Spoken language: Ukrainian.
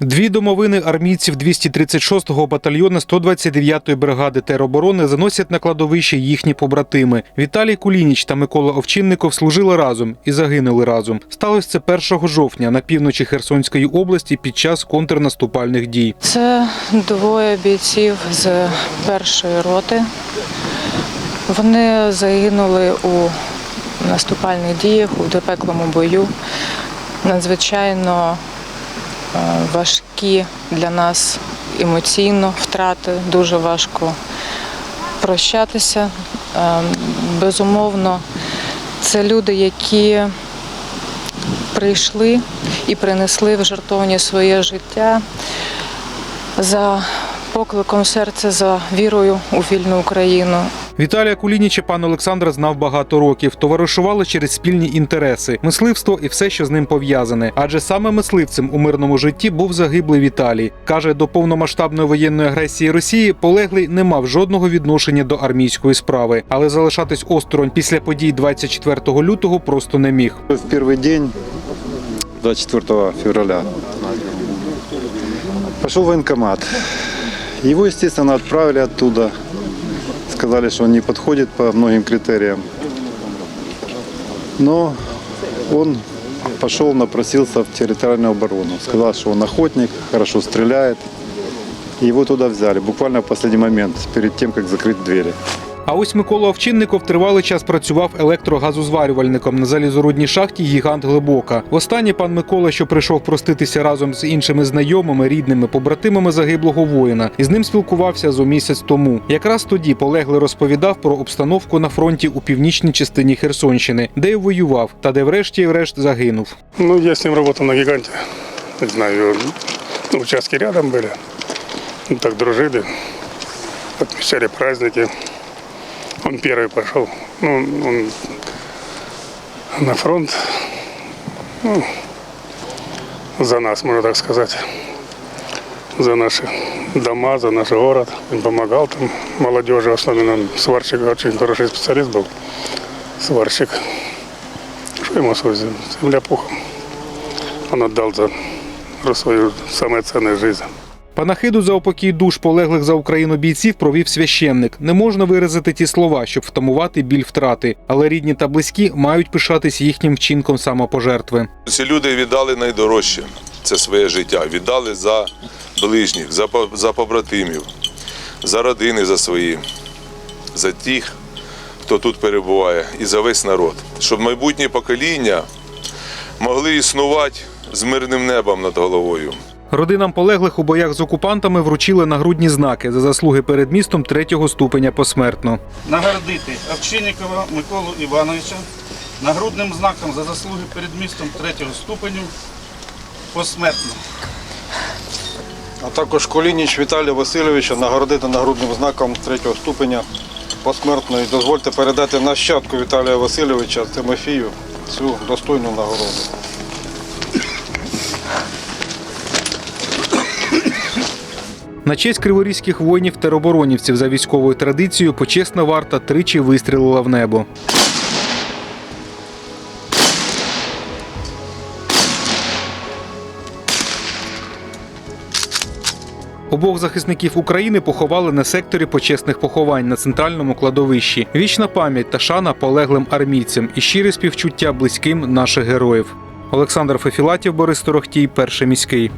Дві домовини армійців 236-го батальйону 129-ї бригади тероборони заносять на кладовище їхні побратими. Віталій Кулініч та Микола Овчинников служили разом і загинули разом. Сталося це 1 жовтня на півночі Херсонської області під час контрнаступальних дій. Це двоє бійців з першої роти. Вони загинули у наступальних діях у допеклому бою. Надзвичайно важкі для нас емоційно втрати, дуже важко прощатися. Безумовно, це люди, які прийшли і принесли в жертовні своє життя за покликом серця, за вірою у вільну Україну. Віталія Кулініча пан Олександр знав багато років. Товаришували через спільні інтереси, мисливство і все, що з ним пов'язане. Адже саме мисливцем у мирному житті був загиблий Віталій. каже, до повномасштабної воєнної агресії Росії полеглий не мав жодного відношення до армійської справи, але залишатись осторонь після подій 24 лютого просто не міг. В первый день, 24 февраля, пошел в военкомат. Его, естественно, отправили оттуда. Сказали, что он не подходит по многим критериям. Но он пошел, напросился в территориальную оборону. Сказал, что он охотник, хорошо стреляет. Его туда взяли, буквально в последний момент, перед тем, как закрыть двери. А ось Микола Овчинников тривалий час працював електрогазозварювальником на залізорудній шахті Гігант Глибока. Востаннє пан Микола, що прийшов проститися разом з іншими знайомими, рідними, побратимами загиблого воїна, і з ним спілкувався зо місяць тому. Якраз тоді полеглий розповідав про обстановку на фронті у північній частині Херсонщини, де й воював, та де врешті-решт загинув. Ну, я с ним работал на гиганте. Не знаю, участки рядом были. Ну, так дружили. Отмечали праздники. Он первый пошел. Ну, он на фронт. Ну, за нас, можно так сказать. За наши дома, за наш город. Он помогал там молодежи, особенно он сварщик, очень хороший специалист был. Сварщик. Что ему свой земля пухом? Он отдал за свою самое ценное жизнь. Панахиду за упокій душ полеглих за Україну бійців провів священник. Не можна виразити ті слова, щоб втамувати біль втрати, але рідні та близькі мають пишатись їхнім вчинком самопожертви. Ці люди віддали найдорожче це своє життя. Віддали за ближніх, за, за побратимів, за родини за свої, за тих, хто тут перебуває, і за весь народ. Щоб майбутні покоління могли існувати з мирним небом над головою. Родинам полеглих у боях з окупантами вручили нагрудні знаки за заслуги перед містом третього ступеня посмертно. нагородити Овчинникова Миколу Івановича нагрудним знаком за заслуги перед містом третього ступеню посмертно. А також Колініч Віталія Васильовича нагородити нагрудним знаком третього ступеня посмертно. І дозвольте передати нащадку Віталія Васильовича Тимофію цю достойну нагороду. На честь криворізьких воїнів тероборонівців за військовою традицією почесна варта тричі вистрілила в небо. Обох захисників України поховали на секторі почесних поховань на центральному кладовищі. Вічна пам'ять та шана полеглим армійцям і щире співчуття близьким наших героїв. Олександр Фефілатів, Борис Торохтій, перший міський.